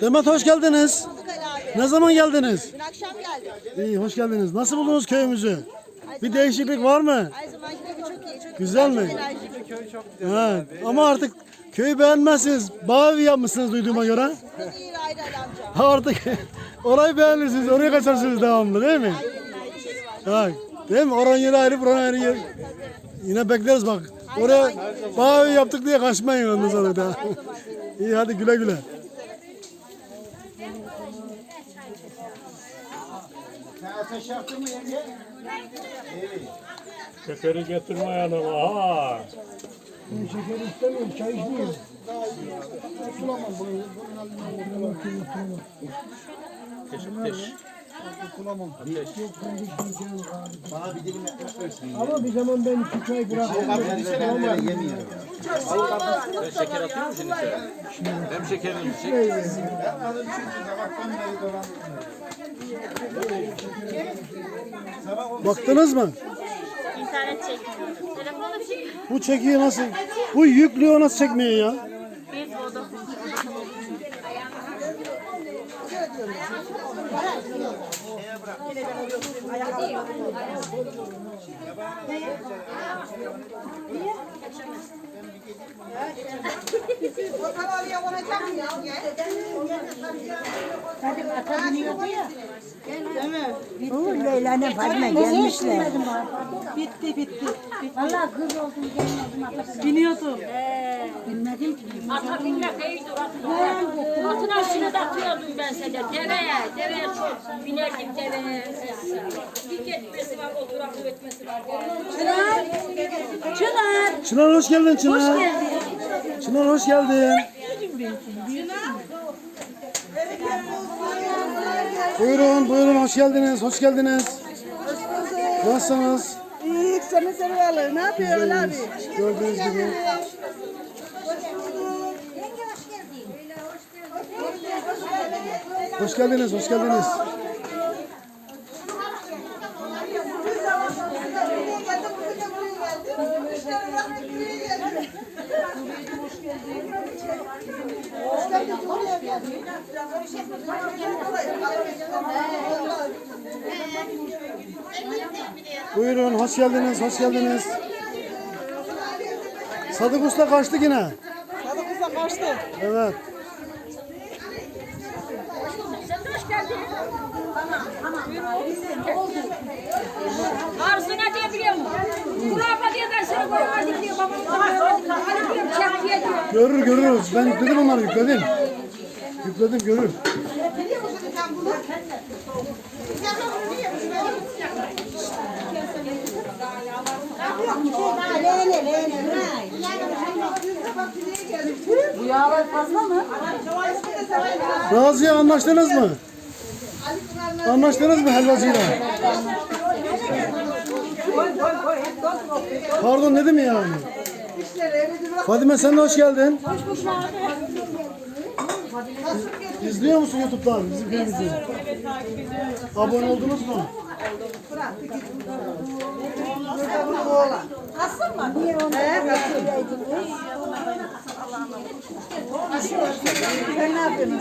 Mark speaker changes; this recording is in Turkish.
Speaker 1: Demet hoş geldiniz. Ne zaman geldiniz?
Speaker 2: Dün akşam geldim.
Speaker 1: İyi hoş geldiniz. Nasıl buldunuz köyümüzü? Bir değişiklik var mı?
Speaker 2: Her zamanki gibi çok iyi. Çok
Speaker 1: Güzel mi?
Speaker 2: enerjik.
Speaker 1: Evet. Ama artık köyü beğenmezsiniz. Bağ evi yapmışsınız duyduğuma göre.
Speaker 2: Çok iyi ayrı amca.
Speaker 1: Ha, Artık orayı beğenirsiniz. Oraya kaçarsınız devamlı değil mi? Evet. Değil mi? Oranın yeri ayrı, buranın ayrı yer. Yine bekleriz bak. Oraya bağ evi yaptık diye kaçmayın ondan sonra da. İyi hadi güle güle.
Speaker 3: Şekeri getirme yanıma ha.
Speaker 4: Ben şeker istemiyorum, çay içmiyorum. Tutulamam.
Speaker 5: Bana bir dilim ekmek versin.
Speaker 4: Ama bir zaman ben iki çay bıraktım.
Speaker 5: Ben yemiyorum.
Speaker 6: Şeker atıyor mu şimdi içeri? Hem şekerini yüksek.
Speaker 1: Baktınız mı?
Speaker 7: İnternet çekmiyor. Telefonu çekiyor.
Speaker 1: Bu çekiyor nasıl? Bu yüklüyor nasıl çekmiyor ya?
Speaker 7: Biz Vodafone.
Speaker 2: Varacak mıyız?
Speaker 8: Leyla'nın Fadime gelmişler.
Speaker 2: Bitti bitti.
Speaker 8: Vallahi kız oldum gelmedim.
Speaker 2: Biniyordum.
Speaker 8: Bilmedim ki.
Speaker 7: Ata binmek iyidir atın. Aşını da atıyordum ben sana. Deveye, deveye çok binerdim deveye. Bir gitmesi var, oturaklı etmesi var.
Speaker 8: Çınar.
Speaker 1: Çınar hoş geldin Çınar. Çınar hoş geldin. Buyurun buyurun hoş geldiniz hoş geldiniz. Nasılsınız?
Speaker 2: İyi seni seviyorlar. Ne yapıyorsun abi?
Speaker 1: Gördüğünüz gibi. Hoş geldiniz hoş geldiniz. Buyurun hoş geldiniz hoş geldiniz. Sadık Usta kaçtı yine.
Speaker 2: Sadık Usta kaçtı.
Speaker 1: Evet.
Speaker 7: Arzuna diye biliyor musun? Kulağıma diye ben seni koymadım. Babam diye.
Speaker 1: Görür görürüz. Ben yükledim onları yükledim. Yükledim görür.
Speaker 2: Biliyor musun sen bunu? Sen bunu biliyor musun?
Speaker 8: Bu yağlar fazla mı?
Speaker 1: Raziye anlaştınız mı? Anlaştınız mı helvacıyla? Pardon dedim ya yani. Fadime sen de hoş geldin. Hoş bulduk abi. İzliyor musun YouTube'dan bizim köyümüzü? Abone oldunuz mu?
Speaker 8: Niye onu?
Speaker 2: Sen ne yapıyorsun?